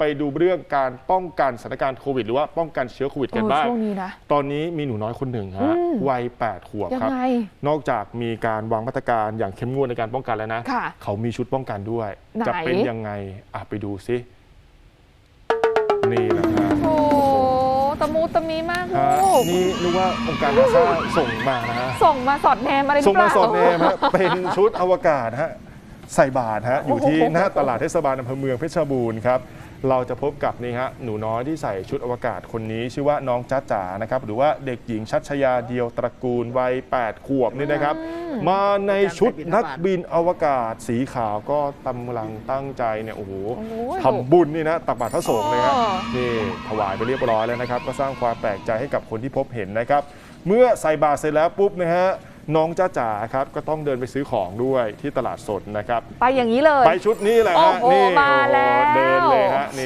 ไปดูเรื่องการป้องกันสถานการณ์โควิด หรือว่าป้องกันเชื้อโควิดกันเออบ้างช่วงนี้นะ ตอนนี้มีหนูน้อยคนหนึ่งฮะอืมวัย8ขวบยังครับไงนอกจากมีการวางมาตรการอย่างเข้มงวดในการป้องกันแล้วนะค่ะเขามีชุดป้องกันด้วยไหนจะเป็นยังไงอะไปดูซิ นี่นะฮะโอ้ตะมูตะมีมากฮะลูกนี่นึกว่าองค์การนาซาส่งมานะฮะส่งมาสอดแนมอะไรหรืส่งอเปมาล่าสดเนมฮะเป็นชุดอวกาศฮะ ใส่บาทฮะอยู่ที่โอ้โหหน้าตลาดเทศบาลอำเภอเมืองเพชรบูรณ์ครับเราจะพบกับนี่ฮะหนูน้อยที่ใส่ชุดอวกาศคนนี้ ชื่อว่าน้องจ้าจ๋านะครับหรือว่าเด็กหญิงชัชยาเดียวตระกูลวัย 8 ขวบนี่นะครับ มาในชุดนักบินอวกาศสีขาวก็กำลังตั้งใจเนี่ยโอ้โหโอ้ยทำบุญนี่นะตักบาตรพระสงฆ์เลยฮะอ๋อนี่ถวายไปเรียบร้อยแล้วนะครับ ก็สร้างความแปลกใจให้กับคนที่พบเห็นนะครับ เมื่อใส่บาตรเสร็จแล้วปุ๊บนะฮะ น้องจ้าจ๋าครับก็ต้องเดินไปซื้อของด้วยที่ตลาดสดนะครับ ไปอย่างนี้เลย ไปชุดนี้แหละฮะโอ้โหนี่มาแล้